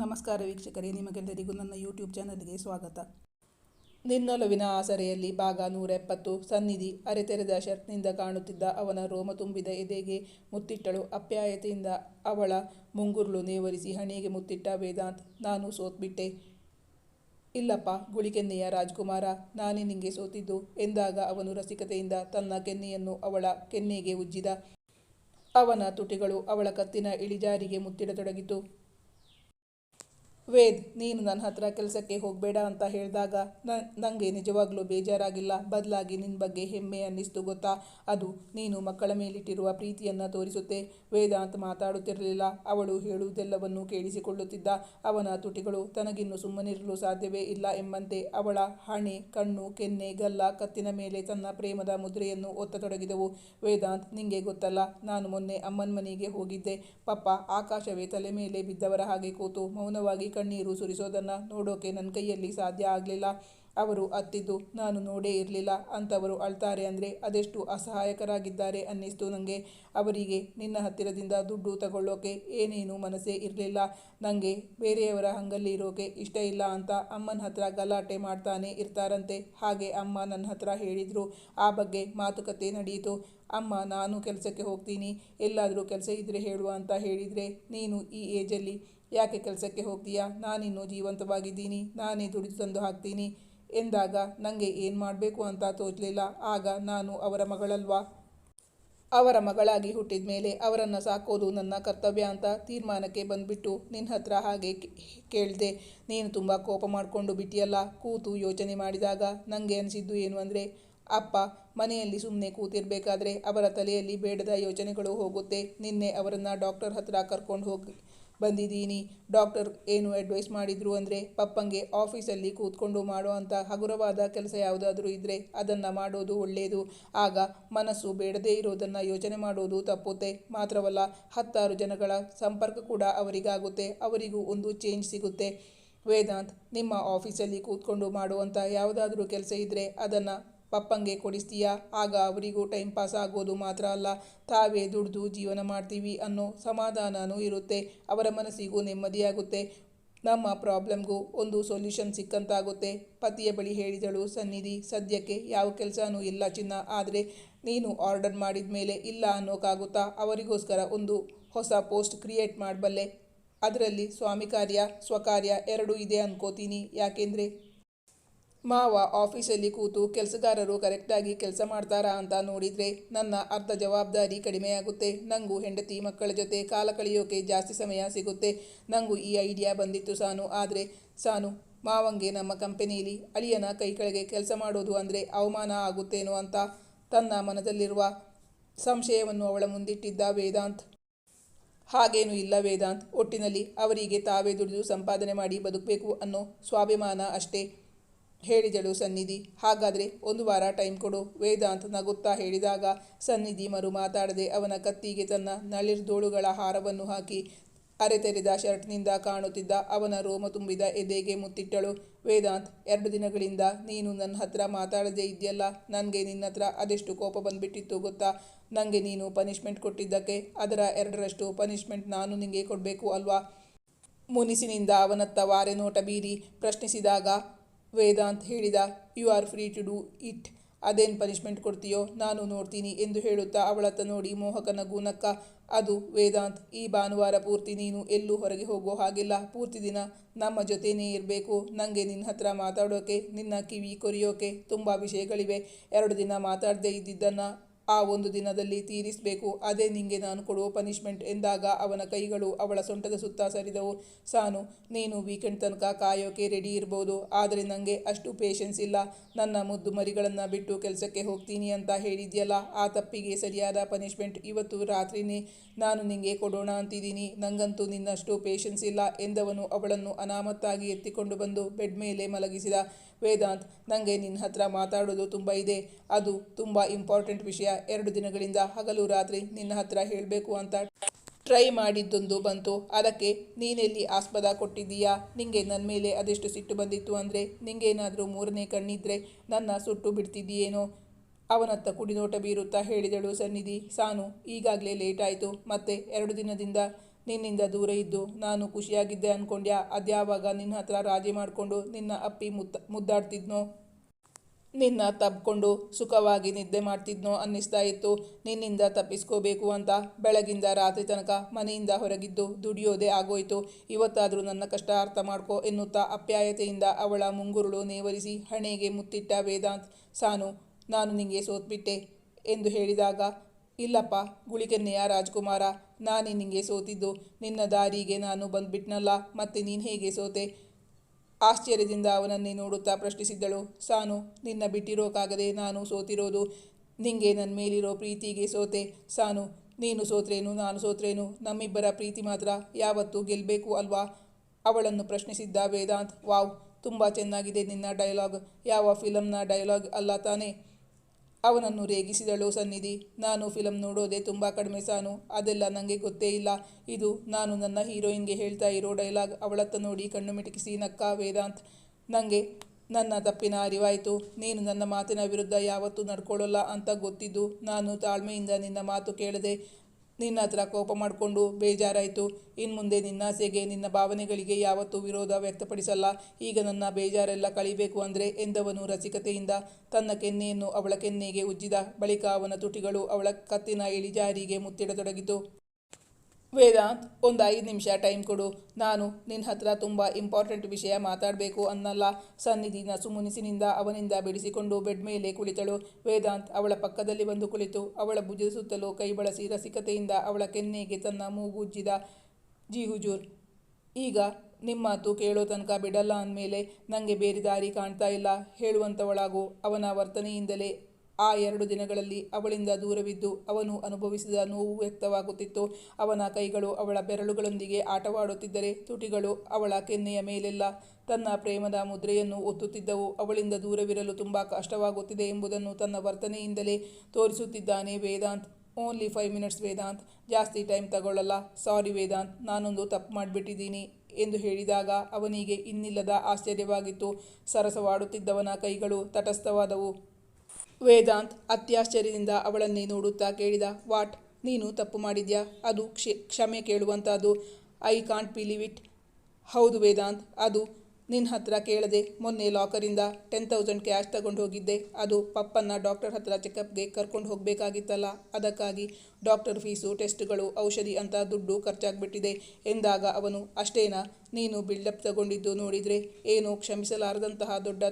ನಮಸ್ಕಾರ ವೀಕ್ಷಕರೇ, ನಿಮಗೆಲ್ಲರಿಗೂ ನನ್ನ ಯೂಟ್ಯೂಬ್ ಚಾನಲ್ಗೆ ಸ್ವಾಗತ. ನಿನ್ನೊಲವಿನ ಆಸರೆಯಲ್ಲಿ ಭಾಗ ನೂರ ಎಪ್ಪತ್ತು ಸನ್ನಿಧಿ ಅರೆತೆರೆದ ಶರ್ಟ್ನಿಂದ ಕಾಣುತ್ತಿದ್ದ ಅವನ ರೋಮ ತುಂಬಿದ ಎದೆಗೆ ಮುತ್ತಿಟ್ಟಳು. ಅಪ್ಯಾಯತೆಯಿಂದ ಅವಳ ಮುಂಗುರುಳು ನೇವರಿಸಿ ಹಣೆಗೆ ಮುತ್ತಿಟ್ಟ ವೇದಾಂತ್, ನಾನು ಸೋತ್ಬಿಟ್ಟೆ. ಇಲ್ಲಪ್ಪ, ಗುಳಿಕೆನ್ನೆಯ ರಾಜ್ಕುಮಾರ, ನಾನೇ ನಿಂಗೆ ಸೋತಿದ್ದು, ಎಂದಾಗ ಅವನು ರಸಿಕತೆಯಿಂದ ತನ್ನ ಕೆನ್ನೆಯನ್ನು ಅವಳ ಕೆನ್ನೆಗೆ ಉಜ್ಜಿದ ಅವನ ತುಟಿಗಳು ಅವಳ ಕತ್ತಿನ ಇಳಿಜಾರಿಗೆ ಮುತ್ತಿಡತೊಡಗಿತು. ವೇದ್, ನೀನು ನನ್ನ ಹತ್ರ ಕೆಲಸಕ್ಕೆ ಹೋಗಬೇಡ ಅಂತ ಹೇಳಿದಾಗ ನನಗೆ ನಿಜವಾಗ್ಲೂ ಬೇಜಾರಾಗಿಲ್ಲ. ಬದಲಾಗಿ ನಿನ್ನ ಬಗ್ಗೆ ಹೆಮ್ಮೆ ಅನ್ನಿಸ್ತು ಗೊತ್ತಾ? ಅದು ನೀನು ಮಕ್ಕಳ ಮೇಲಿಟ್ಟಿರುವ ಪ್ರೀತಿಯನ್ನು ತೋರಿಸುತ್ತೆ. ವೇದಾಂತ್ ಮಾತಾಡುತ್ತಿರಲಿಲ್ಲ. ಅವಳು ಹೇಳುವುದೆಲ್ಲವನ್ನೂ ಕೇಳಿಸಿಕೊಳ್ಳುತ್ತಿದ್ದ. ಅವನ ತುಟಿಗಳು ತನಗಿನ್ನು ಸುಮ್ಮನಿರಲು ಸಾಧ್ಯವೇ ಇಲ್ಲ ಎಂಬಂತೆ ಅವಳ ಹಣೆ, ಕಣ್ಣು, ಕೆನ್ನೆ, ಗಲ್ಲ, ಕತ್ತಿನ ಮೇಲೆ ತನ್ನ ಪ್ರೇಮದ ಮುದ್ರೆಯನ್ನು ಒತ್ತತೊಡಗಿದವು. ವೇದಾಂತ್, ನಿಂಗೆ ಗೊತ್ತಲ್ಲ, ನಾನು ಮೊನ್ನೆ ಅಮ್ಮನ ಮನೆಗೆ ಹೋಗಿದ್ದೆ. ಪಪ್ಪ ಆಕಾಶವೇ ತಲೆ ಮೇಲೆ ಬಿದ್ದವರ ಹಾಗೆ ಕೂತು ಮೌನವಾಗಿ ಕಣ್ಣೀರು ಸುರಿಸೋದನ್ನು ನೋಡೋಕೆ ನನ್ನ ಕೈಯಲ್ಲಿ ಸಾಧ್ಯ ಆಗಲಿಲ್ಲ. ಅವರು ಅತ್ತಿದ್ದು, ನಾನು ನೋಡೇ ಇರಲಿಲ್ಲ ಅಂಥವರು ಅಳ್ತಾರೆ ಅಂದರೆ ಅದೆಷ್ಟು ಅಸಹಾಯಕರಾಗಿದ್ದಾರೆ ಅನ್ನಿಸ್ತು ನನಗೆ ಅವರಿಗೆ, ನಿನ್ನ ಹತ್ತಿರದಿಂದ ದುಡ್ಡು ತಗೊಳ್ಳೋಕೆ ಏನೇನು ಮನಸ್ಸೇ ಇರಲಿಲ್ಲ. ನನಗೆ ಬೇರೆಯವರ ಹಂಗಲ್ಲಿ ಇರೋಕೆ ಇಷ್ಟ ಇಲ್ಲ ಅಂತ ಅಮ್ಮನ ಹತ್ರ ಗಲಾಟೆ ಮಾಡ್ತಾನೆ ಇರ್ತಾರಂತೆ. ಹಾಗೆ ಅಮ್ಮ ನನ್ನ ಹತ್ರ ಹೇಳಿದರು. ಆ ಬಗ್ಗೆ ಮಾತುಕತೆ ನಡೆಯಿತು ಅಮ್ಮ, ನಾನು ಕೆಲಸಕ್ಕೆ ಹೋಗ್ತೀನಿ. ಎಲ್ಲಾದರೂ ಕೆಲಸ ಇದ್ದರೆ ಹೇಳುವ ಅಂತ ಹೇಳಿದರೆ ನೀನು ಈ ಏಜಲ್ಲಿ ಯಾಕೆ ಕೆಲಸಕ್ಕೆ ಹೋಗ್ತೀಯಾ? ನಾನಿನ್ನು ಜೀವಂತವಾಗಿದ್ದೀನಿ. ನಾನೇ ದುಡಿದು ತಂದು ಹಾಕ್ತೀನಿ. ಎಂದಾಗ ನನಗೆ ಏನು ಮಾಡಬೇಕು ಅಂತ ತೋಚಲಿಲ್ಲ. ಆಗ ನಾನು ಅವರ ಮಗಳಲ್ವಾ? ಅವರ ಮಗಳಾಗಿ ಹುಟ್ಟಿದ ಮೇಲೆ ಅವರನ್ನು ಸಾಕೋದು ನನ್ನ ಕರ್ತವ್ಯ ಅಂತ ತೀರ್ಮಾನಕ್ಕೆ ಬಂದುಬಿಟ್ಟು ನಿನ್ನ ಹತ್ರ ಹಾಗೆ ಕೇಳಿದೆ. ನೀನು ತುಂಬ ಕೋಪ ಮಾಡಿಕೊಂಡು ಬಿಟ್ಟಿಯಲ್ಲ? ಕೂತು ಯೋಚನೆ ಮಾಡಿದಾಗ ನನಗೆ ಅನಿಸಿದ್ದು ಏನು ಅಂದರೆ, ಅಪ್ಪ ಮನೆಯಲ್ಲಿ ಸುಮ್ಮನೆ ಕೂತಿರಬೇಕಾದ್ರೆ ಅವರ ತಲೆಯಲ್ಲಿ ಬೇಡದ ಯೋಚನೆಗಳು ಹೋಗುತ್ತೆ. ನಿನ್ನೆ ಅವರನ್ನು ಡಾಕ್ಟರ್ ಹತ್ರ ಕರ್ಕೊಂಡು ಹೋಗಿ ಬಂದಿದ್ದೀನಿ. ಡಾಕ್ಟರ್ ಏನು ಅಡ್ವೈಸ್ ಮಾಡಿದರು ಅಂದರೆ ಪಪ್ಪಂಗೆ ಆಫೀಸಲ್ಲಿ ಕೂತ್ಕೊಂಡು ಮಾಡುವಂಥ ಹಗುರವಾದ ಕೆಲಸ ಯಾವುದಾದ್ರೂ ಇದ್ದರೆ ಅದನ್ನು ಮಾಡೋದು ಒಳ್ಳೆಯದು ಆಗ ಮನಸ್ಸು ಬೇಡದೇ ಇರೋದನ್ನು ಯೋಚನೆ ಮಾಡೋದು ತಪ್ಪುತ್ತೆ. ಮಾತ್ರವಲ್ಲ ಹತ್ತಾರು ಜನಗಳ ಸಂಪರ್ಕ ಕೂಡ ಅವರಿಗಾಗುತ್ತೆ. ಅವರಿಗೂ ಒಂದು ಚೇಂಜ್ ಸಿಗುತ್ತೆ. ವೇದಾಂತ್, ನಿಮ್ಮ ಆಫೀಸಲ್ಲಿ ಕೂತ್ಕೊಂಡು ಮಾಡುವಂಥ ಯಾವುದಾದ್ರೂ ಕೆಲಸ ಇದ್ದರೆ ಅದನ್ನು ಪಪ್ಪಂಗೆ ಕೊಡಿಸ್ತೀಯಾ? ಆಗ ಅವರಿಗೂ ಟೈಮ್ ಪಾಸ್ ಆಗೋದು ಮಾತ್ರ ಅಲ್ಲ. ತಾವೇ ದುಡ್ದು ಜೀವನ ಮಾಡ್ತೀವಿ ಅನ್ನೋ ಸಮಾಧಾನವೂ ಇರುತ್ತೆ. ಅವರ ಮನಸ್ಸಿಗೂ ನೆಮ್ಮದಿಯಾಗುತ್ತೆ. ನಮ್ಮ ಪ್ರಾಬ್ಲಮ್ಗೂ ಒಂದು ಸೊಲ್ಯೂಷನ್ ಸಿಕ್ಕಂತಾಗುತ್ತೆ. ಪತಿಯ ಬಳಿ ಹೇಳಿದಳು, ಸನ್ನಿಧಿ, ಸದ್ಯಕ್ಕೆ ಯಾವ ಕೆಲಸನೂ ಇಲ್ಲ ಚಿನ್ನ. ಆದರೆ ನೀನು ಆರ್ಡರ್ ಮಾಡಿದ ಮೇಲೆ ಇಲ್ಲ ಅನ್ನೋಕ್ಕಾಗುತ್ತಾ ಅವರಿಗೋಸ್ಕರ ಒಂದು ಹೊಸ ಪೋಸ್ಟ್ ಕ್ರಿಯೇಟ್ ಮಾಡಬಲ್ಲೆ ಅದರಲ್ಲಿ ಸ್ವಾಮಿ ಕಾರ್ಯ, ಸ್ವಕಾರ್ಯ ಎರಡೂ ಇದೆ ಅನ್ಕೋತೀನಿ. ಯಾಕೆಂದರೆ ಮಾವ ಆಫೀಸಲ್ಲಿ ಕೂತು ಕೆಲಸಗಾರರು ಕರೆಕ್ಟಾಗಿ ಕೆಲಸ ಮಾಡ್ತಾರಾ ಅಂತ ನೋಡಿದರೆ ನನ್ನ ಅರ್ಧ ಜವಾಬ್ದಾರಿ ಕಡಿಮೆಯಾಗುತ್ತೆ. ನನಗೂ ಹೆಂಡತಿ ಮಕ್ಕಳ ಜೊತೆ ಕಾಲ ಕಳೆಯೋಕೆ ಜಾಸ್ತಿ ಸಮಯ ಸಿಗುತ್ತೆ. ನನಗೂ ಈ ಐಡಿಯಾ ಬಂದಿತ್ತು ಸಾನು. ಆದರೆ ಸಾನು, ಮಾವಂಗೆ ನಮ್ಮ ಕಂಪನಿಯಲ್ಲಿ ಅಳಿಯನ ಕೈ ಕೆಳಗೆ ಕೆಲಸ ಮಾಡೋದು ಅಂದರೆ ಅವಮಾನ ಆಗುತ್ತೇನೋ ಅಂತ ತನ್ನ ಮನದಲ್ಲಿರುವ ಸಂಶಯವನ್ನು ಅವಳ ಮುಂದಿಟ್ಟಿದ್ದ ವೇದಾಂತ್. ಹಾಗೇನು ಇಲ್ಲ ವೇದಾಂತ್. ಒಟ್ಟಿನಲ್ಲಿ ಅವರಿಗೆ ತಾವೇ ದುಡಿದು ಸಂಪಾದನೆ ಮಾಡಿ ಬದುಕಬೇಕು ಅನ್ನೋ ಸ್ವಾಭಿಮಾನ ಅಷ್ಟೇ. ಹೇಳಿದಳು ಸನ್ನಿಧಿ, ಹಾಗಾದರೆ ಒಂದು ವಾರ ಟೈಮ್ ಕೊಡು, ವೇದಾಂತ ನಗುತ್ತಾ ಹೇಳಿದಾಗ ಸನ್ನಿಧಿ ಮರು ಮಾತಾಡದೆ ಅವನ ಕತ್ತಿಗೆ ತನ್ನ ನಳಿರ್ದೋಳುಗಳ ಹಾರವನ್ನು ಹಾಕಿ ಅರೆತೆರೆದ ಶರ್ಟ್ನಿಂದ ಕಾಣುತ್ತಿದ್ದ ಅವನ ರೋಮ ತುಂಬಿದ ಎದೆಗೆ ಮುತ್ತಿಟ್ಟಳು. ವೇದಾಂತ್, ಎರಡು ದಿನಗಳಿಂದ ನೀನು ನನ್ನ ಹತ್ರ ಮಾತಾಡದೇ ಇದೆಯಲ್ಲ ನನಗೆ ನಿನ್ನ ಹತ್ರ ಅದೆಷ್ಟು ಕೋಪ ಬಂದುಬಿಟ್ಟಿತ್ತು ಗೊತ್ತಾ? ನನಗೆ ನೀನು ಪನಿಷ್ಮೆಂಟ್ ಕೊಟ್ಟಿದ್ದಕ್ಕೆ, ಅದರ ಎರಡರಷ್ಟು ಪನಿಷ್ಮೆಂಟ್ ನಾನು ನಿನಗೆ ಕೊಡಬೇಕು ಅಲ್ವಾ? ಮುನಿಸಿನಿಂದ ಅವನತ್ತ ವಾರೆ ನೋಟ ಬೀರಿ ಪ್ರಶ್ನಿಸಿದಾಗ ವೇದಾಂತ್ ಹೇಳಿದ you are free to do it ಅದೇನು ಪನಿಷ್ಮೆಂಟ್ ಕೊಡ್ತೀಯೋ, ನಾನು ನೋಡ್ತೀನಿ ಎಂದು ಹೇಳುತ್ತಾ ಅವಳತ್ತ ನೋಡಿ ಮೋಹಕನ ನಗು ನಕ್ಕ, ಅದು ವೇದಾಂತ್, ಈ ಭಾನುವಾರ ಪೂರ್ತಿ ನೀನು ಎಲ್ಲೂ ಹೊರಗೆ ಹೋಗೋ ಹಾಗಿಲ್ಲ. ಪೂರ್ತಿ ದಿನ ನಮ್ಮ ಜೊತೆನೇ ಇರಬೇಕು. ನನಗೆ ನಿನ್ನ ಹತ್ರ ಮಾತಾಡೋಕೆ, ನಿನ್ನ ಕಿವಿ ಕೊರಿಯೋಕೆ ತುಂಬ ವಿಷಯಗಳಿವೆ. ಎರಡು ದಿನ ಮಾತಾಡದೇ ಇದ್ದಿದ್ದನ್ನು ಆ ಒಂದು ದಿನದಲ್ಲಿ ತೀರಿಸಬೇಕು. ಅದೇ ನಿಂಗೆ ನಾನು ಕೊಡುವ ಪನಿಷ್ಮೆಂಟ್ ಎಂದಾಗ ಅವನ ಕೈಗಳು ಅವಳ ಸೊಂಟದ ಸುತ್ತ ಸರಿದವು. ಸಾನು, ನೀನು ವೀಕೆಂಡ್ ತನಕ ಕಾಯೋಕೆ ರೆಡಿ ಇರ್ಬೋದು. ಆದರೆ ನನಗೆ ಅಷ್ಟು ಪೇಷನ್ಸ್ ಇಲ್ಲ. ನನ್ನ ಮುದ್ದು ಮರಿಗಳನ್ನು ಬಿಟ್ಟು ಕೆಲಸಕ್ಕೆ ಹೋಗ್ತೀನಿ ಅಂತ ಹೇಳಿದ್ಯಲ್ಲ, ಆ ತಪ್ಪಿಗೆ ಸರಿಯಾದ ಪನಿಷ್ಮೆಂಟ್ ಇವತ್ತು ರಾತ್ರಿನೇ ನಾನು ನಿಂಗೆ ಕೊಡೋಣ ಅಂತಿದ್ದೀನಿ. ನನಗಂತೂ ನಿನ್ನಷ್ಟು ಪೇಷನ್ಸ್ ಇಲ್ಲ ಎಂದವನು ಅವಳನ್ನು ಅನಾಮತ್ತಾಗಿ ಎತ್ತಿಕೊಂಡು ಬಂದು ಬೆಡ್ ಮೇಲೆ ಮಲಗಿಸಿದ. ವೇದಾಂತ್ ನನಗೆ ನಿನ್ನ ಹತ್ರ ಮಾತಾಡೋದು ತುಂಬ ಇದೆ. ಅದು ತುಂಬ ಇಂಪಾರ್ಟೆಂಟ್ ವಿಷಯ. ಎರಡು ದಿನಗಳಿಂದ ಹಗಲು ರಾತ್ರಿ ನಿನ್ನ ಹತ್ರ ಹೇಳಬೇಕು ಅಂತ ಟ್ರೈ ಮಾಡಿದ್ದೊಂದು ಬಂತು. ಅದಕ್ಕೆ ನೀನೆಲ್ಲಿ ಆಸ್ಪದ ಕೊಟ್ಟಿದ್ದೀಯಾ? ನಿಂಗೆ ನನ್ನ ಮೇಲೆ ಅದೆಷ್ಟು ಸಿಟ್ಟು ಬಂದಿತ್ತು ಅಂದರೆ ನಿಂಗೇನಾದರೂ ಮೂರನೇ ಕಣ್ಣಿದ್ರೆ ನನ್ನ ಸುಟ್ಟು ಬಿಡ್ತಿದ್ದೀಯೇನೋ? ಅವನತ್ತ ಕುಡಿನೋಟ ಬೀರುತ್ತಾ ಹೇಳಿದಳು ಸನ್ನಿಧಿ, ಸಾನು, ಈಗಾಗಲೇ ಲೇಟ್ ಆಯಿತು ಮತ್ತೆ ಎರಡು ದಿನದಿಂದ ನಿನ್ನಿಂದ ದೂರ ಇದ್ದು ನಾನು ಖುಷಿಯಾಗಿದ್ದೆ ಅನ್ಕೊಂಡ್ಯಾ, ಅದ್ಯಾವಾಗ ನಿನ್ನ ಹತ್ರ ರಾಜಿ ಮಾಡಿಕೊಂಡು ನಿನ್ನ ಅಪ್ಪಿ ಮುತ್ತ, ಮುದ್ದಾಡ್ತಿದ್ನೋ? ನಿನ್ನ ತಬ್ಕೊಂಡು ಸುಖವಾಗಿ ನಿದ್ದೆ ಮಾಡ್ತಿದ್ನೋ ಅನ್ನಿಸ್ತಾ ಇತ್ತು, ನಿನ್ನಿಂದ ತಪ್ಪಿಸ್ಕೋಬೇಕು ಅಂತ. ಬೆಳಗಿಂದ ರಾತ್ರಿ ತನಕ ಮನೆಯಿಂದ ಹೊರಗಿದ್ದು ದುಡಿಯೋದೇ ಆಗೋಯ್ತು. ಇವತ್ತಾದರೂ ನನ್ನ ಕಷ್ಟ ಅರ್ಥ ಮಾಡ್ಕೋ ಎನ್ನುತ್ತಾ ಅಪ್ಯಾಯತೆಯಿಂದ ಅವಳ ಮುಂಗುರುಳು ನೇವರಿಸಿ ಹಣೆಗೆ ಮುತ್ತಿಟ್ಟ ವೇದಾಂತ್, ಸಾನು ನಾನು ನಿಂಗೆ ಸೋತ್ಬಿಟ್ಟೆ ಎಂದು ಹೇಳಿದಾಗ, ಇಲ್ಲಪ್ಪ ಗುಳಿಕೆನ್ನೆಯ ರಾಜ್ಕುಮಾರ, ನಾನೇ ನಿನಗೆ ಸೋತಿದ್ದು. ನಿನ್ನ ದಾರಿಗೆ ನಾನು ಬಂದ್ಬಿಟ್ನಲ್ಲ, ಮತ್ತೆ ನೀನು ಹೇಗೆ ಸೋತೆ? ಆಶ್ಚರ್ಯದಿಂದ ಅವನನ್ನೇ ನೋಡುತ್ತಾ ಪ್ರಶ್ನಿಸಿದ್ದಳು. ಸಾನು, ನಿನ್ನ ಬಿಟ್ಟಿರೋಕ್ಕಾಗದೆ ನಾನು ಸೋತಿರೋದು ನಿಂಗೆ ನನ್ನ ಮೇಲಿರೋ ಪ್ರೀತಿಗೆ ಸೋತೆ. ಸಾನು, ನೀನು ಸೋತ್ರೇನು, ನಾನು ಸೋತ್ರೇನು? ನಮ್ಮಿಬ್ಬರ ಪ್ರೀತಿ ಮಾತ್ರ ಯಾವತ್ತೂ ಗೆಲ್ಲಬೇಕು ಅಲ್ವಾ? ಅವಳನ್ನು ಪ್ರಶ್ನಿಸಿದ್ದ ವೇದಾಂತ್, ವಾವ್, ತುಂಬ ಚೆನ್ನಾಗಿದೆ ನಿನ್ನ ಡೈಲಾಗ್. ಯಾವ ಫಿಲಮ್ನ ಡೈಲಾಗ್ ಅಲ್ಲ ತಾನೇ? ಅವನನ್ನು ರೇಗಿಸಿದಳು ಸನ್ನಿಧಿ. ನಾನು ಫಿಲಮ್ ನೋಡೋದೇ ತುಂಬ ಕಡಿಮೆ ಸಾನು. ಅದೆಲ್ಲ ನನಗೆ ಗೊತ್ತೇ ಇಲ್ಲ. ಇದು ನಾನು ನನ್ನ ಹೀರೋಯಿನ್ಗೆ ಹೇಳ್ತಾ ಇರೋ ಡೈಲಾಗ್. ಅವಳತ್ತ ನೋಡಿ ಕಣ್ಣು ಮಿಟಕಿಸಿ, ನಕ್ಕ ವೇದಾಂತ್. ನನಗೆ ನನ್ನ ತಪ್ಪಿನ ಅರಿವಾಯಿತು. ನೀನು ನನ್ನ ಮಾತಿನ ವಿರುದ್ಧ ಯಾವತ್ತೂ ನಡ್ಕೊಳ್ಳಲ್ಲ ಅಂತ ಗೊತ್ತಿದ್ದು, ನಾನು ತಾಳ್ಮೆಯಿಂದ ನಿನ್ನ ಮಾತು ಕೇಳದೆ ನಿನ್ನ ಹತ್ರ ಕೋಪ ಮಾಡಿಕೊಂಡು ಬೇಜಾರಾಯಿತು. ಇನ್ಮುಂದೆ ನಿನ್ನಾಸೆಗೆ ನಿನ್ನ ಭಾವನೆಗಳಿಗೆ ಯಾವತ್ತೂ ವಿರೋಧ ವ್ಯಕ್ತಪಡಿಸಲ್ಲ. ಈಗ ನನ್ನ ಬೇಜಾರೆಲ್ಲ ಕಳಿಬೇಕು ಅಂದರೆ ಎಂದವನು ರಸಿಕತೆಯಿಂದ ತನ್ನ ಕೆನ್ನೆಯನ್ನು ಅವಳ ಕೆನ್ನೆಗೆ ಉಜ್ಜಿದ ಬಳಿಕ ಅವನ ತುಟಿಗಳು ಅವಳ ಕತ್ತಿನ ಇಳಿಜಾರಿಗೆ ಮುತ್ತಿಡತೊಡಗಿತು. ವೇದಾಂತ್, ಒಂದು ಐದು ನಿಮಿಷ ಟೈಮ್ ಕೊಡು. ನಾನು ನಿನ್ನ ಹತ್ರ ತುಂಬ ಇಂಪಾರ್ಟೆಂಟ್ ವಿಷಯ ಮಾತಾಡಬೇಕು ಅನ್ನಲ್ಲ. ಸನ್ನಿಧಿನ ಸುಮುನಿಸಿನಿಂದ ಅವನಿಂದ ಬಿಡಿಸಿಕೊಂಡು ಬೆಡ್ ಮೇಲೆ ಕುಳಿತಳು. ವೇದಾಂತ್ ಅವಳ ಪಕ್ಕದಲ್ಲಿ ಬಂದು ಕುಳಿತು. ಅವಳ ಭುಜದ ಸುತ್ತಲೂ ಕೈ ಬಳಸಿ ರಸಿಕತೆಯಿಂದ ಅವಳ ಕೆನ್ನೆಗೆ ತನ್ನ ಮೂಗುಜ್ಜಿದ ಜಿ ಹುಜೂರ್, ಈಗ ನಿಮ್ಮ ಮಾತು ಕೇಳೋ ತನಕ ಬಿಡಲ್ಲ ಅಂದಮೇಲೆ ನನಗೆ ಬೇರೆ ದಾರಿ ಕಾಣ್ತಾ ಇಲ್ಲ. ಹೇಳುವಂಥವಳಾಗು ಅವನ ವರ್ತನೆಯಿಂದಲೇ ಆ ಎರಡು ದಿನಗಳಲ್ಲಿ ಅವಳಿಂದ ದೂರವಿದ್ದು ಅವನು ಅನುಭವಿಸಿದ ನೋವು ವ್ಯಕ್ತವಾಗುತ್ತಿತ್ತು. ಅವನ ಕೈಗಳು ಅವಳ ಬೆರಳುಗಳೊಂದಿಗೆ ಆಟವಾಡುತ್ತಿದ್ದರೆ ತುಟಿಗಳು ಅವಳ ಕೆನ್ನೆಯ ಮೇಲೆಲ್ಲ ತನ್ನ ಪ್ರೇಮದ ಮುದ್ರೆಯನ್ನು ಒತ್ತುತ್ತಿದ್ದವು. ಅವಳಿಂದ ದೂರವಿರಲು ತುಂಬ ಕಷ್ಟವಾಗುತ್ತಿದೆ ಎಂಬುದನ್ನು ತನ್ನ ವರ್ತನೆಯಿಂದಲೇ ತೋರಿಸುತ್ತಿದ್ದಾನೆ Vedant. Only five minutes Vedant. ಜಾಸ್ತಿ ಟೈಮ್ ತಗೊಳ್ಳಲ್ಲ. ಸಾರಿ ವೇದಾಂತ್, ನಾನೊಂದು ತಪ್ಪು ಮಾಡಿಬಿಟ್ಟಿದ್ದೀನಿ ಎಂದು ಹೇಳಿದಾಗ ಅವನಿಗೆ ಇನ್ನಿಲ್ಲದ ಆಶ್ಚರ್ಯವಾಗಿತ್ತು. ಸರಸವಾಡುತ್ತಿದ್ದವನ ಕೈಗಳು ತಟಸ್ಥವಾದವು. ವೇದಾಂತ್ ಅತ್ಯಾಶ್ಚರ್ಯದಿಂದ ಅವಳನ್ನೇ ನೋಡುತ್ತಾ ಕೇಳಿದ, ವಾಟ್? ನೀನು ತಪ್ಪು ಮಾಡಿದ್ಯಾ? ಅದು ಕ್ಷೆ, ಕ್ಷಮೆ ಕೇಳುವಂಥದ್ದು ಐ ಕಾಂಟ್ ಬಿಲೀವ್ ಇಟ್. ಹೌದು ವೇದಾಂತ್, ಅದು ನಿನ್ನ ಹತ್ರ ಕೇಳದೆ ಮೊನ್ನೆ ಲಾಕರಿಂದ ಟೆನ್ ತೌಸಂಡ್ ಕ್ಯಾಶ್ ತಗೊಂಡು ಹೋಗಿದ್ದೆ ಅದು ಪಪ್ಪನ್ನ ಡಾಕ್ಟರ್ ಹತ್ರ ಚೆಕಪ್ಗೆ ಕರ್ಕೊಂಡು ಹೋಗಬೇಕಾಗಿತ್ತಲ್ಲ. ಅದಕ್ಕಾಗಿ ಡಾಕ್ಟರ್ ಫೀಸು, ಟೆಸ್ಟ್ಗಳು, ಔಷಧಿ ಅಂತ ದುಡ್ಡು ಖರ್ಚಾಗ್ಬಿಟ್ಟಿದೆ. ಎಂದಾಗ ಅವನು, ಅಷ್ಟೇನಾ? ನೀನು ಬಿಲ್ಡಪ್ ತಗೊಂಡಿದ್ದು ನೋಡಿದರೆ ಏನು ಕ್ಷಮಿಸಲಾರದಂತಹ ದೊಡ್ಡ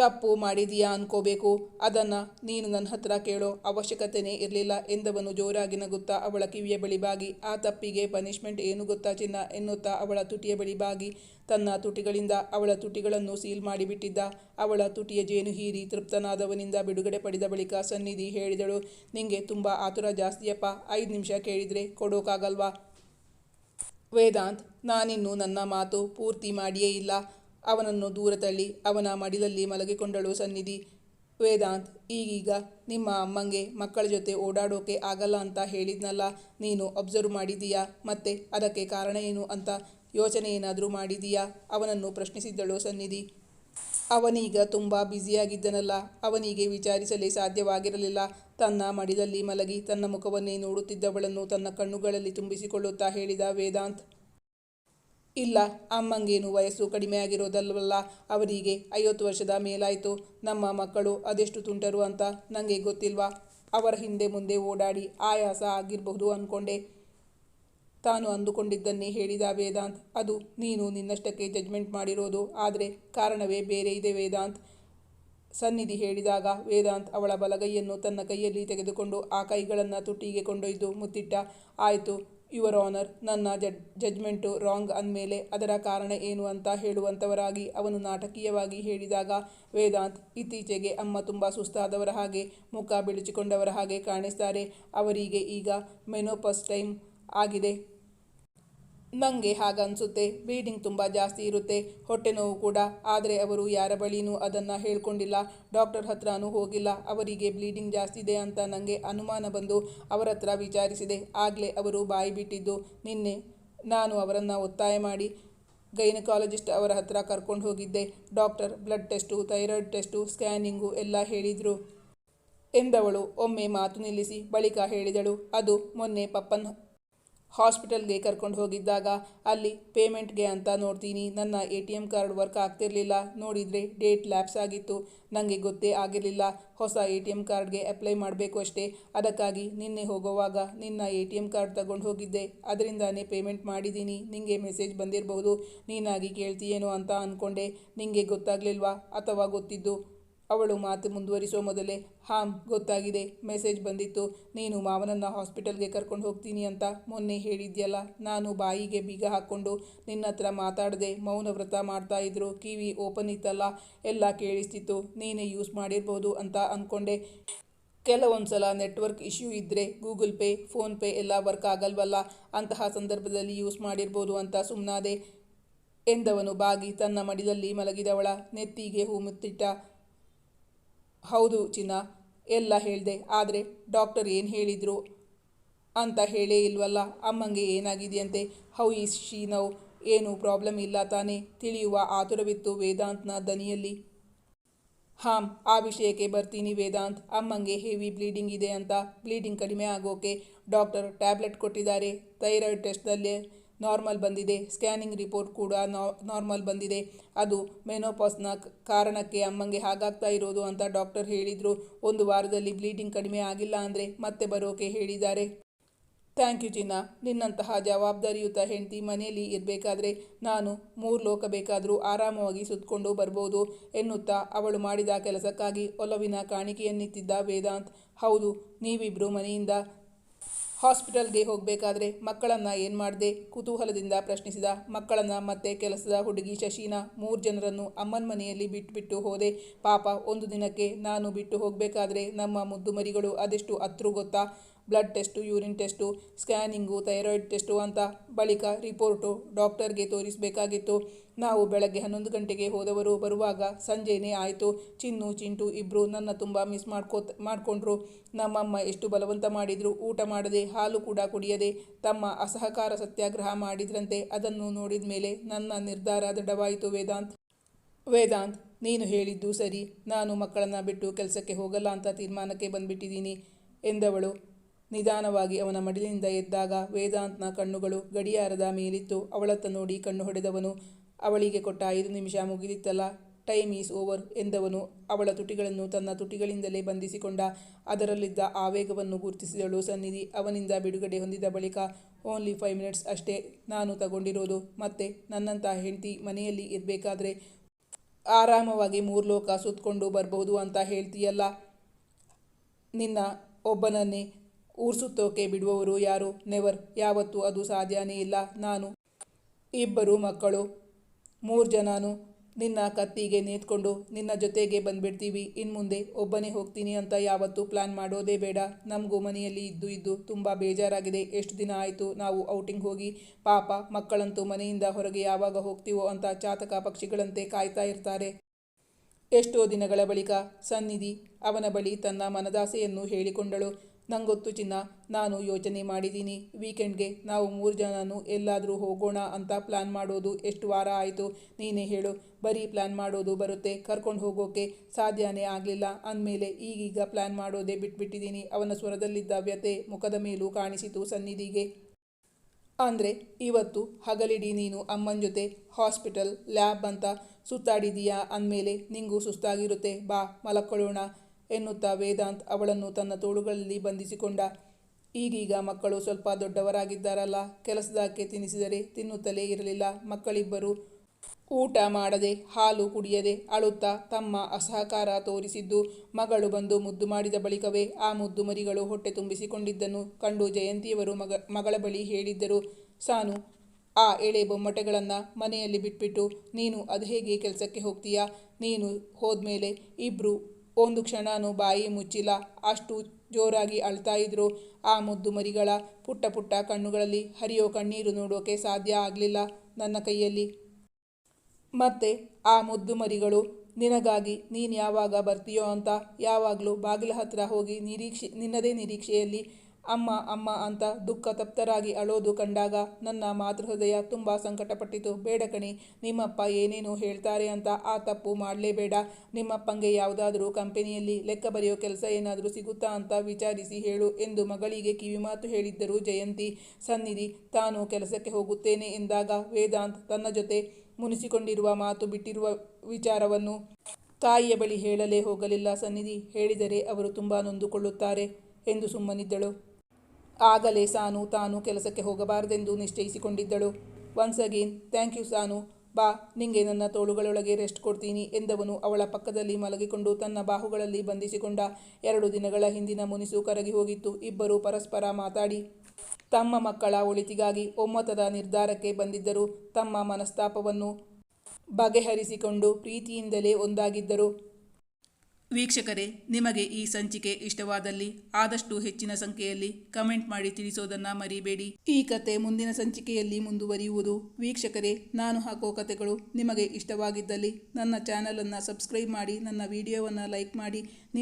ತಪ್ಪು ಮಾಡಿದೀಯಾ ಅನ್ಕೋಬೇಕು. ಅದನ್ನು ನೀನು ನನ್ನ ಹತ್ರ ಕೇಳೋ ಅವಶ್ಯಕತೆನೇ ಇರಲಿಲ್ಲ ಎಂದವನು ಜೋರಾಗಿ ನಗುತ್ತಾ ಅವಳ ಕಿವಿಯ ಬಳಿ ಬಾಗಿ. ಆ ತಪ್ಪಿಗೆ ಪನಿಷ್ಮೆಂಟ್ ಏನು ಗೊತ್ತಾ ಚಿನ್ನ ಎನ್ನುತ್ತಾ ಅವಳ ತುಟಿಯ ಬಳಿ ಬಾಗಿ. ತನ್ನ ತುಟಿಗಳಿಂದ ಅವಳ ತುಟಿಗಳನ್ನು ಸೀಲ್ ಮಾಡಿಬಿಟ್ಟಿದ್ದ. ಅವಳ ತುಟಿಯ ಜೇನು ಹೀರಿ ತೃಪ್ತನಾದವನಿಂದ ಬಿಡುಗಡೆ ಪಡೆದ ಬಳಿಕ ಸನ್ನಿಧಿ ಹೇಳಿದಳು, ನಿಂಗೆ ತುಂಬ ಆತುರ ಜಾಸ್ತಿಯಪ್ಪ. ಐದು ನಿಮಿಷ ಕೇಳಿದರೆ ಕೊಡೋಕ್ಕಾಗಲ್ವಾ ವೇದಾಂತ್, ನಾನಿನ್ನು ನನ್ನ ಮಾತು ಪೂರ್ತಿ ಮಾಡಿಯೇ ಇಲ್ಲ. ಅವನನ್ನು ದೂರ ತಳ್ಳಿ, ಅವನ ಮಡಿಲಲ್ಲಿ ಮಲಗಿಕೊಂಡಳು ಸನ್ನಿಧಿ. ವೇದಾಂತ್, ಈಗೀಗ ನಿಮ್ಮ ಅಮ್ಮಂಗೆ ಮಕ್ಕಳ ಜೊತೆ ಓಡಾಡೋಕೆ ಆಗಲ್ಲ ಅಂತ ಹೇಳಿದ್ನಲ್ಲ, ನೀನು ಅಬ್ಸರ್ವ್ ಮಾಡಿದೀಯಾ ಮತ್ತೆ ಅದಕ್ಕೆ ಕಾರಣ ಏನು ಅಂತ ಯೋಚನೆ ಏನಾದರೂ ಮಾಡಿದೀಯಾ ಅವನನ್ನು ಪ್ರಶ್ನಿಸಿದ್ದಳು ಸನ್ನಿಧಿ. ಅವನೀಗ ತುಂಬ ಬ್ಯುಸಿಯಾಗಿದ್ದನಲ್ಲ ಅವನಿಗೆ ವಿಚಾರಿಸಲೇ ಸಾಧ್ಯವಾಗಿರಲಿಲ್ಲ. ತನ್ನ ಮಡಿಲಲ್ಲಿ ಮಲಗಿ ತನ್ನ ಮುಖವನ್ನೇ ನೋಡುತ್ತಿದ್ದವಳನ್ನು ತನ್ನ ಕಣ್ಣುಗಳಲ್ಲಿ ತುಂಬಿಸಿಕೊಳ್ಳುತ್ತಾ ಹೇಳಿದ ವೇದಾಂತ್ ಇಲ್ಲ, ಅಮ್ಮಂಗೇನು ವಯಸ್ಸು ಕಡಿಮೆ ಆಗಿರೋದಲ್ವಲ್ಲ, ಅವರಿಗೆ ಐವತ್ತು ವರ್ಷದ ಮೇಲಾಯಿತು. ನಮ್ಮ ಮಕ್ಕಳು ಅದೆಷ್ಟು ತುಂಟರು ಅಂತ ನನಗೆ ಗೊತ್ತಿಲ್ವಾ? ಅವರ ಹಿಂದೆ ಮುಂದೆ ಓಡಾಡಿ ಆಯಾಸ ಆಗಿರಬಹುದು ಅಂದ್ಕೊಂಡೆ ತಾನು ಅಂದುಕೊಂಡಿದ್ದನ್ನೇ ಹೇಳಿದ ವೇದಾಂತ್, ಅದು ನೀನು ನಿನ್ನಷ್ಟಕ್ಕೆ ಜಜ್ಮೆಂಟ್ ಮಾಡಿರೋದು, ಆದರೆ ಕಾರಣವೇ ಬೇರೆ ಇದೆ ವೇದಾಂತ್. ಸನ್ನಿಧಿ ಹೇಳಿದಾಗ ವೇದಾಂತ್ ಅವಳ ಬಲಗೈಯನ್ನು ತನ್ನ ಕೈಯಲ್ಲಿ ತೆಗೆದುಕೊಂಡು ಆ ಕೈಗಳನ್ನು ತುಟ್ಟಿಗೆ ಕೊಂಡೊಯ್ದು ಮುತ್ತಿಟ್ಟ. ಆಯಿತು ಯುವರ್ ಆನರ್, ನನ್ನ ಜಡ್, ಜಜ್ಮೆಂಟು ರಾಂಗ್ ಅಂದಮೇಲೆ ಅದರ ಕಾರಣ ಏನು ಅಂತ ಹೇಳುವಂಥವರಾಗಿ ಅವನು ನಾಟಕೀಯವಾಗಿ ಹೇಳಿದಾಗ ವೇದಾಂತ್ ಇತ್ತೀಚೆಗೆ ಅಮ್ಮ ತುಂಬ ಸುಸ್ತಾದವರ ಹಾಗೆ ಮುಖ ಬಿಳಿಚಿಕೊಂಡವರ ಹಾಗೆ ಕಾಣಿಸ್ತಾರೆ. ಅವರಿಗೆ ಈಗ ಮೆನೋಪಸ್ ಟೈಮ್ ಆಗಿದೆ. ನನಗೆ ಹಾಗನ್ಸುತ್ತೆ. ಬ್ಲೀಡಿಂಗ್ ತುಂಬ ಜಾಸ್ತಿ ಇರುತ್ತೆ. ಹೊಟ್ಟೆ ನೋವು ಕೂಡ. ಆದರೆ ಅವರು ಯಾರ ಬಳಿನೂ ಅದನ್ನು ಹೇಳ್ಕೊಂಡಿಲ್ಲ. ಡಾಕ್ಟರ್ ಹತ್ರನೂ ಹೋಗಿಲ್ಲ. ಅವರಿಗೆ ಬ್ಲೀಡಿಂಗ್ ಜಾಸ್ತಿ ಇದೆ ಅಂತ ನನಗೆ ಅನುಮಾನ ಬಂದು ಅವರ ಹತ್ರ ವಿಚಾರಿಸಿದೆ. ಆಗಲೇ ಅವರು ಬಾಯಿ ಬಿಟ್ಟಿದ್ದು. ನಿನ್ನೆ ನಾನು ಅವರನ್ನು ಒತ್ತಾಯ ಮಾಡಿ ಗೈನಕಾಲಜಿಸ್ಟ್ ಅವರ ಹತ್ರ ಕರ್ಕೊಂಡು ಹೋಗಿದ್ದೆ. Doctor blood test, thyroid test, scanning ಎಲ್ಲ ಹೇಳಿದರು. ಎಂದವಳು, ಒಮ್ಮೆ ಮಾತು ನಿಲ್ಲಿಸಿ ಬಳಿಕ ಹೇಳಿದಳು. ಅದು ಮೊನ್ನೆ ಪಪ್ಪನ ಹಾಸ್ಪಿಟಲ್ಗೆ ಕರ್ಕೊಂಡು ಹೋಗಿದ್ದಾಗ ಅಲ್ಲಿ ಪೇಮೆಂಟ್ಗೆ ಅಂತ ನೋಡ್ತೀನಿ. ನನ್ನ A T M card work ಆಗ್ತಿರ್ಲಿಲ್ಲ. ನೋಡಿದರೆ ಡೇಟ್ ಲ್ಯಾಪ್ಸ್ ಆಗಿತ್ತು. ನನಗೆ ಗೊತ್ತೇ ಆಗಿರಲಿಲ್ಲ. ಹೊಸ ಎ ಟಿ ಎಂ ಕಾರ್ಡ್ಗೆ ಅಪ್ಲೈ ಮಾಡಬೇಕು ಅಷ್ಟೇ. ಅದಕ್ಕಾಗಿ ನಿನ್ನೆ ಹೋಗುವಾಗ ನಿನ್ನ ಎ ಟಿ ಎಂ ಕಾರ್ಡ್ ತಗೊಂಡು ಹೋಗಿದ್ದೆ. ಅದರಿಂದಾನೇ ಪೇಮೆಂಟ್ ಮಾಡಿದ್ದೀನಿ. ನಿಮಗೆ ಮೆಸೇಜ್ ಬಂದಿರಬಹುದು ನೀನಾಗಿ ಕೇಳ್ತೀಯೇನೋ ಅಂತ ಅಂದ್ಕೊಂಡೆ ನಿಮಗೆ ಗೊತ್ತಾಗಲಿಲ್ವಾ ಅಥವಾ ಗೊತ್ತಿದ್ದು? ಅವಳು ಮಾತು ಮುಂದುವರಿಸೋ ಮೊದಲೇ, ಹಾಂ, ಗೊತ್ತಾಗಿದೆ. ಮೆಸೇಜ್ ಬಂದಿತ್ತು. ನೀನು ಮಾವನನ್ನು ಹಾಸ್ಪಿಟಲ್ಗೆ ಕರ್ಕೊಂಡು ಹೋಗ್ತೀನಿ ಅಂತ ಮೊನ್ನೆ ಹೇಳಿದ್ಯಲ್ಲ. ನಾನು ಬಾಯಿಗೆ ಬೀಗ ಹಾಕ್ಕೊಂಡು ನಿನ್ನ ಹತ್ರ ಮಾತಾಡದೆ, ಮೌನ ವ್ರತ ಮಾಡ್ತಾ ಇದ್ರು. ಕಿವಿ ಓಪನ್ ಇತ್ತಲ್ಲ, ಎಲ್ಲ ಕೇಳಿಸ್ತಿತ್ತು. ನೀನೇ ಯೂಸ್ ಮಾಡಿರ್ಬೋದು ಅಂತ ಅಂದ್ಕೊಂಡೆ ಕೆಲವೊಂದು ಸಲ ನೆಟ್ವರ್ಕ್ ಇಶ್ಯೂ ಇದ್ದರೆ ಗೂಗಲ್ ಪೇ ಫೋನ್ಪೇ ಎಲ್ಲ ವರ್ಕ್ ಆಗಲ್ವಲ್ಲ? ಅಂತಹ ಸಂದರ್ಭದಲ್ಲಿ ಯೂಸ್ ಮಾಡಿರ್ಬೋದು ಅಂತ ಸುಮ್ಮನಾದೆ ಎಂದವನು ಬಾಗಿ ತನ್ನ ಮಡಿಲಲ್ಲಿ ಮಲಗಿದವಳ, ನೆತ್ತಿಗೆ ಹೂ ಮುತ್ತಿಟ್ಟ. ಹೌದು ಚಿನ್ನ, ಎಲ್ಲ ಹೇಳಿದೆ, ಆದರೆ ಡಾಕ್ಟರ್ ಏನು ಹೇಳಿದರು ಅಂತ ಹೇಳೇ ಇಲ್ವಲ್ಲ, ಅಮ್ಮಂಗೆ ಏನಾಗಿದೆಯಂತೆ? ಹೌ ಈಸ್ ಶೀ ನೌ ಏನು ಪ್ರಾಬ್ಲಮ್ ಇಲ್ಲ ತಾನೇ, ತಿಳಿಯುವ ಆತುರವಿತ್ತು ವೇದಾಂತ್ನ ದನಿಯಲ್ಲಿ. ಹಾಂ, ಆ ವಿಷಯಕ್ಕೆ ಬರ್ತೀನಿ ವೇದಾಂತ್, ಅಮ್ಮಂಗೆ ಹೆವಿ ಬ್ಲೀಡಿಂಗ್ ಇದೆ ಅಂತ ಬ್ಲೀಡಿಂಗ್ ಕಡಿಮೆ ಆಗೋಕೆ ಡಾಕ್ಟರ್ ಟ್ಯಾಬ್ಲೆಟ್ ಕೊಟ್ಟಿದ್ದಾರೆ ಥೈರಾಯ್ಡ್ ಟೆಸ್ಟ್ದಲ್ಲಿ ನಾರ್ಮಲ್ ಬಂದಿದೆ. ಸ್ಕ್ಯಾನಿಂಗ್ ರಿಪೋರ್ಟ್ ಕೂಡ ನಾರ್ಮಲ್ ಬಂದಿದೆ. ಅದು ಮೆನೋಪಾಸ್ನ ಕಾರಣಕ್ಕೆ ಅಮ್ಮಂಗೆ ಹಾಗಾಗ್ತಾ ಇರೋದು ಅಂತ ಡಾಕ್ಟರ್ ಹೇಳಿದರು. ಒಂದು ವಾರದಲ್ಲಿ ಬ್ಲೀಡಿಂಗ್ ಕಡಿಮೆ ಆಗಿಲ್ಲ ಅಂದರೆ ಮತ್ತೆ ಬರೋಕೆ ಹೇಳಿದ್ದಾರೆ. ಥ್ಯಾಂಕ್ ಯು ಚಿನ್ನ. ನಿನ್ನಂತಹ ಜವಾಬ್ದಾರಿಯುತ ಹೆಂಡತಿ ಮನೆಯಲ್ಲಿ ಇರಬೇಕಾದ್ರೆ ನಾನು ಮೂರು ಲೋಕ ಬೇಕಾದರೂ ಆರಾಮವಾಗಿ ಸುತ್ತಕೊಂಡು ಬರ್ಬೋದು ಎನ್ನುತ್ತಾ ಅವಳು ಮಾಡಿದ ಕೆಲಸಕ್ಕಾಗಿ ಒಲವಿನ ಕಾಣಿಕೆಯನ್ನಿತ್ತಿದ್ದ ವೇದಾಂತ್. ಹೌದು ನೀವಿಬ್ಬರು ಮನೆಯಿಂದ ಹಾಸ್ಪಿಟಲ್ಗೆ ಹೋಗಬೇಕಾದ್ರೆ ಮಕ್ಕಳನ್ನು ಏನು ಮಾಡಿದೆ? ಕುತೂಹಲದಿಂದ ಪ್ರಶ್ನಿಸಿದ ಮಕ್ಕಳನ್ನು ಮತ್ತೆ ಕೆಲಸದ ಹುಡುಗಿ ಶಶಿನ ಮೂರು ಜನರನ್ನು ಅಮ್ಮನ ಮನೆಯಲ್ಲಿ ಬಿಟ್ಟುಬಿಟ್ಟು ಹೋದೆ. ಪಾಪ, ಒಂದು ದಿನಕ್ಕೆ ನಾನು ಬಿಟ್ಟು ಹೋಗಬೇಕಾದ್ರೆ ನಮ್ಮ ಮುದ್ದು ಮರಿಗಳು ಅದೆಷ್ಟು ಅತ್ರು ಗೊತ್ತಾ? Blood test, urine test, scanning, thyroid test ಅಂತ ಬಳಿಕ ರಿಪೋರ್ಟು ಡಾಕ್ಟರ್ಗೆ ತೋರಿಸಬೇಕಾಗಿತ್ತು. ನಾವು ಬೆಳಗ್ಗೆ ಹನ್ನೊಂದು ಗಂಟೆಗೆ ಹೋದವರು ಬರುವಾಗ ಸಂಜೆನೇ ಆಯಿತು. ಚಿನ್ನು, ಚಿಂಟು ಇಬ್ಬರು ನನ್ನ ತುಂಬ ಮಿಸ್ ಮಾಡ್ಕೋ ಮಾಡಿಕೊಂಡ್ರು. ನಮ್ಮಮ್ಮ ಎಷ್ಟು ಬಲವಂತ ಮಾಡಿದ್ರು. ಊಟ ಮಾಡದೆ, ಹಾಲು ಕೂಡ ಕುಡಿಯದೆ, ತಮ್ಮ ಅಸಹಕಾರ ಸತ್ಯಾಗ್ರಹ ಮಾಡಿದ್ರಂತೆ. ಅದನ್ನು ನೋಡಿದ ಮೇಲೆ ನನ್ನ ನಿರ್ಧಾರ ದೃಢವಾಯಿತು, ವೇದಾಂತ್. ವೇದಾಂತ್, ನೀನು ಹೇಳಿದ್ದು ಸರಿ. ನಾನು ಮಕ್ಕಳನ್ನು ಬಿಟ್ಟು ಕೆಲಸಕ್ಕೆ ಹೋಗಲ್ಲ ಅಂತ ತೀರ್ಮಾನಕ್ಕೆ ಬಂದುಬಿಟ್ಟಿದ್ದೀನಿ ಎಂದವಳು. ನಿಧಾನವಾಗಿ ಅವನ ಮಡಿಲಿನಿಂದ ಎದ್ದಾಗ ವೇದಾಂತ್ನ ಕಣ್ಣುಗಳು ಗಡಿಯಾರದ ಮೇಲಿತ್ತು. ಅವಳತ್ತ ನೋಡಿ ಕಣ್ಣು ಹೊಡೆದವನು, ಅವಳಿಗೆ ಕೊಟ್ಟ ಐದು ನಿಮಿಷ ಮುಗಿದಿತ್ತಲ್ಲ, ಟೈಮ್ ಈಸ್ ಓವರ್ ಎಂದವನು. ಅವಳ ತುಟಿಗಳನ್ನು ತನ್ನ ತುಟಿಗಳಿಂದಲೇ ಬಂಧಿಸಿಕೊಂಡ ಅದರಲ್ಲಿದ್ದ ಆವೇಗವನ್ನು ಗುರುತಿಸಿದಳು ಸನ್ನಿಧಿ. ಅವನಿಂದ ಬಿಡುಗಡೆ ಹೊಂದಿದ ಬಳಿಕ, ಓನ್ಲಿ ಫೈವ್ ಮಿನಿಟ್ಸ್ ಅಷ್ಟೇ, ನಾನು ತಗೊಂಡಿರೋದು. ಮತ್ತೆ ನನ್ನಂಥ ಹೆಂಡತಿ ಮನೆಯಲ್ಲಿ ಇರಬೇಕಾದ್ರೆ ಆರಾಮವಾಗಿ ಮೂರು ಲೋಕ ಸುತ್ತಕೊಂಡು ಬರಬಹುದು ಅಂತ ಹೇಳ್ತೀಯಲ್ಲ? ನಿನ್ನ ಒಬ್ಬನನ್ನೇ ಊರ್ಸುತ್ತೋಕೆ ಬಿಡುವವರು ಯಾರು? ನೆವರ್. ಯಾವತ್ತೂ ಅದು ಸಾಧ್ಯನೇ ಇಲ್ಲ. ನಾನು, ಇಬ್ಬರು ಮಕ್ಕಳು, ಮೂರು ಜನನು ನಿನ್ನ ಕತ್ತಿಗೆ ನೇತ್ಕೊಂಡು ನಿನ್ನ ಜೊತೆಗೆ ಬಂದ್ಬಿಡ್ತೀವಿ. ಇನ್ಮುಂದೆ ಒಬ್ಬನೇ ಹೋಗ್ತೀನಿ ಅಂತ ಯಾವತ್ತೂ ಪ್ಲ್ಯಾನ್ ಮಾಡೋದೇ ಬೇಡ. ನಮಗೂ ಮನೆಯಲ್ಲಿ ಇದ್ದು ಇದ್ದು ತುಂಬ ಬೇಜಾರಾಗಿದೆ. ಎಷ್ಟು ದಿನ ಆಯಿತು ನಾವು ಔಟಿಂಗ್ ಹೋಗಿ? ಪಾಪ ಮಕ್ಕಳಂತೂ ಮನೆಯಿಂದ ಹೊರಗೆ ಯಾವಾಗ ಹೋಗ್ತೀವೋ ಅಂತ ಚಾತಕ ಪಕ್ಷಿಗಳಂತೆ ಕಾಯ್ತಾ ಇರ್ತಾರೆ. ಎಷ್ಟೋ ದಿನಗಳ ಬಳಿಕ ಸನ್ನಿಧಿ ಅವನ ಬಳಿ ತನ್ನ ಮನದಾಸೆಯನ್ನು ಹೇಳಿಕೊಂಡಳು. ನಂಗೊತ್ತು ಚಿನ್ನ, ನಾನು ಯೋಚನೆ ಮಾಡಿದ್ದೀನಿ ವೀಕೆಂಡ್ಗೆ ನಾವು ಮೂರು ಜನನು ಎಲ್ಲಾದರೂ ಹೋಗೋಣ ಅಂತ ಪ್ಲ್ಯಾನ್ ಮಾಡೋದು ಎಷ್ಟು ವಾರ ಆಯಿತು? ನೀನೇ ಹೇಳು. ಬರೀ ಪ್ಲ್ಯಾನ್ ಮಾಡೋದು ಬರುತ್ತೆ. ಕರ್ಕೊಂಡು ಹೋಗೋಕೆ ಸಾಧ್ಯನೇ ಆಗಲಿಲ್ಲ. ಅಂದಮೇಲೆ ಈಗೀಗ ಪ್ಲ್ಯಾನ್ ಮಾಡೋದೇ ಬಿಟ್ಬಿಟ್ಟಿದ್ದೀನಿ ಅವನ ಸ್ವರದಲ್ಲಿದ್ದ ವ್ಯತೆ ಮುಖದ ಮೇಲೂ ಕಾಣಿಸಿತು ಸನ್ನಿಧಿಗೆ. ಅಂದರೆ ಇವತ್ತು ಹಗಲಿಡಿ ನೀನು ಅಮ್ಮನ ಜೊತೆ ಹಾಸ್ಪಿಟಲ್, ಲ್ಯಾಬ್ ಅಂತ ಸುತ್ತಾಡಿದೀಯಾ? ಅಂದಮೇಲೆ ನಿಂಗೂ ಸುಸ್ತಾಗಿರುತ್ತೆ. ಬಾ ಮಲಕ್ಕೊಳ್ಳೋಣ ಎನ್ನುತ್ತಾ ವೇದಾಂತ್ ಅವಳನ್ನು ತನ್ನ ತೋಳುಗಳಲ್ಲಿ ಬಂಧಿಸಿಕೊಂಡ. ಈಗೀಗ ಮಕ್ಕಳು ಸ್ವಲ್ಪ ದೊಡ್ಡವರಾಗಿದ್ದಾರಲ್ಲ ಕೆಲಸದಕ್ಕೆ ತಿನ್ನಿಸಿದರೆ ತಿನ್ನುತ್ತಲೇ ಇರಲಿಲ್ಲ. ಮಕ್ಕಳಿಬ್ಬರು ಊಟ ಮಾಡದೆ, ಹಾಲು ಕುಡಿಯದೆ ಅಳುತ್ತಾ ತಮ್ಮ ಅಸಹಕಾರ ತೋರಿಸಿದ್ದು ಮಗಳು ಬಂದು ಮುದ್ದು ಮಾಡಿದ ಬಳಿಕವೇ ಆ ಮುದ್ದು ಮರಿಗಳು ಹೊಟ್ಟೆ ತುಂಬಿಸಿಕೊಂಡಿದ್ದನ್ನು ಕಂಡು ಜಯಂತಿಯವರು ಮಗ, ಮಗಳ ಬಳಿ ಹೇಳಿದ್ದರು, ಸಾನು, ಆ ಎಳೆ ಬೊಮ್ಮಟೆಗಳನ್ನು ಮನೆಯಲ್ಲಿ ಬಿಟ್ಬಿಟ್ಟು ನೀನು ಅದು ಹೇಗೆ ಕೆಲಸಕ್ಕೆ ಹೋಗ್ತೀಯಾ? ನೀನು ಹೋದ್ಮೇಲೆ ಇಬ್ಬರು ಒಂದು ಕ್ಷಣನೂ ಬಾಯಿ ಮುಚ್ಚಿಲ್ಲ. ಅಷ್ಟು ಜೋರಾಗಿ ಅಳ್ತಾ ಇದ್ರು. ಆ ಮುದ್ದು ಮರಿಗಳ ಪುಟ್ಟ ಪುಟ್ಟ ಕಣ್ಣುಗಳಲ್ಲಿ ಹರಿಯೋ ಕಣ್ಣೀರು ನೋಡೋಕೆ ಸಾಧ್ಯ ಆಗಲಿಲ್ಲ ನನ್ನ ಕೈಯಲ್ಲಿ. ಮತ್ತೆ ಆ ಮುದ್ದು ಮರಿಗಳು, ನಿನಗಾಗಿ ನೀನು ಯಾವಾಗ ಬರ್ತೀಯೋ ಅಂತ ಯಾವಾಗಲೂ ಬಾಗಿಲ ಹತ್ರ ಹೋಗಿ ನಿರೀಕ್ಷೆ, ನಿನ್ನದೇ ನಿರೀಕ್ಷೆಯಲ್ಲಿ ಅಮ್ಮ ಅಮ್ಮ ಅಂತ ದುಃಖ ತಪ್ತರಾಗಿ ಅಳೋದು ಕಂಡಾಗ ನನ್ನ ಮಾತೃಹೃದಯ ತುಂಬ ಸಂಕಟಪಟ್ಟಿತು. ಬೇಡ ಕಣಿ, ನಿಮ್ಮಪ್ಪ ಏನೇನೋ ಹೇಳ್ತಾರೆ ಅಂತ ಆ ತಪ್ಪು ಮಾಡಲೇಬೇಡ. ನಿಮ್ಮಪ್ಪಂಗೆ ಯಾವುದಾದ್ರೂ ಕಂಪನಿಯಲ್ಲಿ ಲೆಕ್ಕ ಬರೆಯೋ ಕೆಲಸ ಏನಾದರೂ ಸಿಗುತ್ತಾ ಅಂತ ವಿಚಾರಿಸಿ ಹೇಳು ಎಂದು ಮಗಳಿಗೆ ಕಿವಿಮಾತು ಹೇಳಿದ್ದರು ಜಯಂತಿ. ಸನ್ನಿಧಿ, ತಾನು ಕೆಲಸಕ್ಕೆ ಹೋಗುತ್ತೇನೆ ಎಂದಾಗ ವೇದಾಂತ್ ತನ್ನ ಜೊತೆ ಮುನಿಸಿಕೊಂಡಿರುವ ಮಾತು ಬಿಟ್ಟಿರುವ ವಿಚಾರವನ್ನು ತಾಯಿಯ ಬಳಿ ಹೇಳಲೇ ಹೋಗಲಿಲ್ಲ. ಸನ್ನಿಧಿ ಹೇಳಿದರೆ ಅವರು ತುಂಬ ನೊಂದುಕೊಳ್ಳುತ್ತಾರೆ ಎಂದು ಸುಮ್ಮನಿದ್ದಳು. ಆಗಲೇ ಸಾನು ತಾನು ಕೆಲಸಕ್ಕೆ ಹೋಗಬಾರದೆಂದು ನಿಶ್ಚಯಿಸಿಕೊಂಡಿದ್ದಳು. Once again thank you Sanu. ಬಾ, ನಿಂಗೆ ನನ್ನ ತೋಳುಗಳೊಳಗೆ ರೆಸ್ಟ್ ಕೊಡ್ತೀನಿ, ಎಂದವನು ಅವಳ ಪಕ್ಕದಲ್ಲಿ ಮಲಗಿಕೊಂಡು ತನ್ನ ಬಾಹುಗಳಲ್ಲಿ ಬಂಧಿಸಿಕೊಂಡ ಎರಡು ದಿನಗಳ ಹಿಂದಿನ ಮುನಿಸು ಕರಗಿ ಹೋಗಿತ್ತು. ಇಬ್ಬರು ಪರಸ್ಪರ ಮಾತಾಡಿ, ತಮ್ಮ ಮಕ್ಕಳ ಒಳಿತಿಗಾಗಿ ಒಮ್ಮತದ ನಿರ್ಧಾರಕ್ಕೆ ಬಂದಿದ್ದರು. ತಮ್ಮ ಮನಸ್ತಾಪವನ್ನು ಬಗೆಹರಿಸಿಕೊಂಡು ಪ್ರೀತಿಯಿಂದಲೇ ಒಂದಾಗಿದ್ದರು. ವೀಕ್ಷಕರೇ, ನಿಮಗೆ ಈ ಸಂಚಿಕೆ ಇಷ್ಟವಾದಲ್ಲಿ ಆದಷ್ಟು ಹೆಚ್ಚಿನ ಸಂಖ್ಯೆಯಲ್ಲಿ ಕಮೆಂಟ್ ಮಾಡಿ ತಿಳಿಸೋದನ್ನ ಮರಿಬೇಡಿ. ಈ ಕತೆ ಮುಂದಿನ ಸಂಚಿಕೆಯಲ್ಲಿ ಮುಂದುವರಿಯುವುದು. ವೀಕ್ಷಕರೇ, ನಾನು ಹಾಕೋ ಕತೆಗಳು ನಿಮಗೆ ಇಷ್ಟವಾಗಿದ್ದಲ್ಲಿ ನನ್ನ ಚಾನಲನ್ನು ಸಬ್ಸ್ಕ್ರೈಬ್ ಮಾಡಿ, ನನ್ನ ವಿಡಿಯೋವನ್ನು ಲೈಕ್ ಮಾಡಿ.